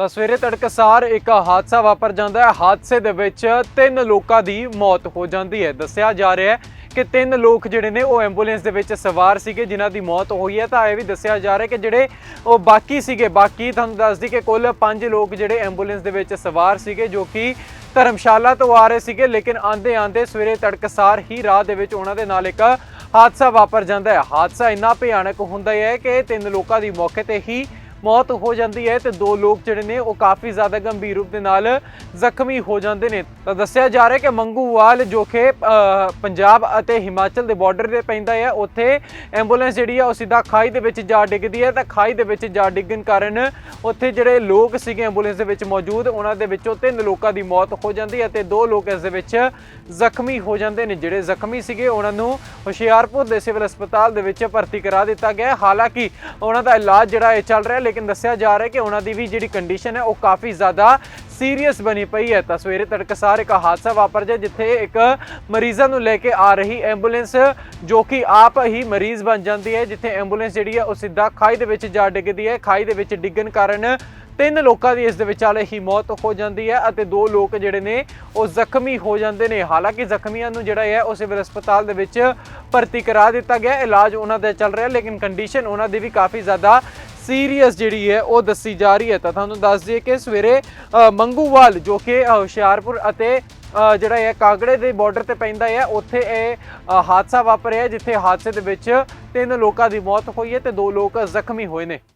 ਤਾਂ ਸਵੇਰੇ ਤੜਕਸਾਰ ਇੱਕ ਹਾਦਸਾ ਵਾਪਰ ਜਾਂਦਾ ਹੈ। ਹਾਦਸੇ ਦੇ ਵਿੱਚ ਤਿੰਨ ਲੋਕਾਂ ਦੀ ਮੌਤ ਹੋ ਜਾਂਦੀ ਹੈ। ਦੱਸਿਆ ਜਾ ਰਿਹਾ ਹੈ ਕਿ ਤਿੰਨ ਲੋਕ ਜਿਹੜੇ ਨੇ ਉਹ ਐਂਬੂਲੈਂਸ ਦੇ ਵਿੱਚ ਸਵਾਰ ਸੀਗੇ, ਜਿਨ੍ਹਾਂ ਦੀ ਮੌਤ ਹੋਈ ਹੈ। ਤਾਂ ਇਹ ਵੀ ਦੱਸਿਆ ਜਾ ਰਿਹਾ ਕਿ ਜਿਹੜੇ ਉਹ ਬਾਕੀ ਸੀਗੇ, ਬਾਕੀ ਤੁਹਾਨੂੰ ਦੱਸਦੀ ਕਿ ਕੁੱਲ ਪੰਜ ਲੋਕ ਜਿਹੜੇ ਐਂਬੂਲੈਂਸ ਦੇ ਵਿੱਚ ਸਵਾਰ ਸੀਗੇ, ਜੋ ਕਿ ਧਰਮਸ਼ਾਲਾ ਤੋਂ ਆ ਰਹੇ ਸੀਗੇ। ਲੇਕਿਨ ਆਂਦੇ ਆਂਦੇ ਸਵੇਰੇ ਤੜਕਸਾਰ ਹੀ ਰਾਹ ਦੇ ਵਿੱਚ ਉਹਨਾਂ ਦੇ ਨਾਲ ਇੱਕ ਹਾਦਸਾ ਵਾਪਰ ਜਾਂਦਾ ਹੈ। ਹਾਦਸਾ ਇੰਨਾ ਭਿਆਨਕ ਹੁੰਦਾ ਹੈ ਕਿ ਤਿੰਨ ਲੋਕਾਂ ਦੀ ਮੌਕੇ ਤੇ ਹੀ ਮੌਤ ਹੋ ਜਾਂਦੀ ਹੈ ਤੇ ਦੋ ਲੋਕ ਜਿਹੜੇ ਨੇ ਉਹ ਕਾਫੀ ਜ਼ਿਆਦਾ ਗੰਭੀਰ ਰੂਪ ਦੇ ਨਾਲ ਜ਼ਖਮੀ ਹੋ ਜਾਂਦੇ ਨੇ। ਤਾਂ ਦੱਸਿਆ ਜਾ ਰਿਹਾ ਕਿ ਮੰਗੂਵਾਲ, ਜੋ ਕਿ ਪੰਜਾਬ ਅਤੇ ਹਿਮਾਚਲ ਦੇ ਬਾਰਡਰ ਤੇ ਪੈਂਦਾ ਹੈ, ਉੱਥੇ ਐਂਬੂਲੈਂਸ ਜਿਹੜੀ ਆ ਉਹ ਸਿੱਧਾ ਖਾਈ ਦੇ ਵਿੱਚ ਜਾ ਡਿੱਗਦੀ ਹੈ ਤਾਂ ਖਾਈ ਦੇ ਵਿੱਚ ਜਾ ਡਿੱਗਣ ਕਾਰਨ ਉੱਥੇ ਜਿਹੜੇ ਲੋਕ ਸੀਗੇ ਐਂਬੂਲੈਂਸ ਦੇ ਵਿੱਚ ਮੌਜੂਦ, ਉਹਨਾਂ ਦੇ ਵਿੱਚੋਂ ਤਿੰਨ ਲੋਕਾਂ ਦੀ ਮੌਤ ਹੋ ਜਾਂਦੀ ਹੈ ਤੇ ਦੋ ਲੋਕ ਇਸ ਦੇ ਵਿੱਚ ਜ਼ਖਮੀ ਹੋ ਜਾਂਦੇ ਨੇ। ਜਿਹੜੇ ਜ਼ਖਮੀ ਸੀਗੇ, ਉਹਨਾਂ ਨੂੰ ਹੁਸ਼ਿਆਰਪੁਰ ਦੇ ਸਿਵਲ ਹਸਪਤਾਲ ਦੇ ਵਿੱਚ ਭਰਤੀ ਕਰਾ ਦਿੱਤਾ ਗਿਆ ਹਾਲਾਂਕਿ ਉਹਨਾਂ ਦਾ ਇਲਾਜ ਜਿਹੜਾ ਇਹ ਚੱਲ ਰਿਹਾ ਲੇਕਿਨ ਦੱਸਿਆ ਜਾ ਰਿਹਾ ਹੈ ਕਿ ਉਹਨਾਂ ਦੀ ਵੀ ਜਿਹੜੀ ਕੰਡੀਸ਼ਨ ਹੈ ਉਹ ਕਾਫੀ ਜ਼ਿਆਦਾ ਸੀਰੀਅਸ ਬਣੀ ਪਈ ਹੈ। ਤਾਂ ਸਵੇਰੇ ਤੜਕਸਾਰ ਇੱਕ ਹਾਦਸਾ ਵਾਪਰ ਗਿਆ ਜਿੱਥੇ ਇੱਕ ਮਰੀਜ਼ਾਂ ਨੂੰ ਲੈ ਕੇ ਆ ਰਹੀ ਐਂਬੂਲੈਂਸ ਜੋ ਕਿ ਆਪ ਹੀ ਮਰੀਜ਼ ਬਣ ਜਾਂਦੀ ਹੈ, ਜਿੱਥੇ ਐਂਬੂਲੈਂਸ ਜਿਹੜੀ ਹੈ ਉਹ ਸਿੱਧਾ ਖਾਈ ਦੇ ਵਿੱਚ ਜਾ ਡਿੱਗਦੀ ਹੈ। ਖਾਈ ਦੇ ਵਿੱਚ ਡਿੱਗਣ ਕਾਰਨ ਤਿੰਨ ਲੋਕਾਂ ਦੀ ਇਸ ਦੇ ਵਿਚਾਲੇ ਹੀ ਮੌਤ ਹੋ ਜਾਂਦੀ ਹੈ ਅਤੇ ਦੋ ਲੋਕ ਜਿਹੜੇ ਨੇ ਉਹ ਜ਼ਖਮੀ ਹੋ ਜਾਂਦੇ ਨੇ। ਹਾਲਾਂਕਿ ਜ਼ਖਮੀਆਂ ਨੂੰ ਜਿਹੜਾ ਹੈ ਉਹ ਸਿਵਲ ਹਸਪਤਾਲ ਦੇ ਵਿੱਚ ਭਰਤੀ ਕਰਾ ਦਿੱਤਾ ਗਿਆ। ਇਲਾਜ ਉਹਨਾਂ ਦਾ ਚੱਲ ਰਿਹਾ, ਲੇਕਿਨ ਕੰਡੀਸ਼ਨ ਉਹਨਾਂ ਦੀ ਵੀ ਕਾਫੀ ਜ਼ਿਆਦਾ ਸੀਰੀਅਸ ਜਿਹੜੀ ਹੈ, ਉਹ ਦੱਸੀ ਜਾ ਰਹੀ ਹੈ। ਤਾਂ ਤੁਹਾਨੂੰ ਦੱਸ ਦਈਏ ਕਿ ਸਵੇਰੇ ਮੰਗੂਵਾਲ ਜੋ ਕਿ ਹੁਸ਼ਿਆਰਪੁਰ ਅਤੇ ਜਿਹੜਾ ਹੈ ਕਾਗੜੇ ਦੇ ਬਾਰਡਰ ਤੇ ਪੈਂਦਾ ਹੈ, ਉੱਥੇ ਇਹ ਹਾਦਸਾ ਵਾਪਰਿਆ ਜਿੱਥੇ ਹਾਦਸੇ ਦੇ ਵਿੱਚ ਤਿੰਨ ਲੋਕਾਂ ਦੀ ਮੌਤ ਹੋਈ ਹੈ ਤੇ ਦੋ ਲੋਕ ਜ਼ਖਮੀ ਹੋਏ ਨੇ।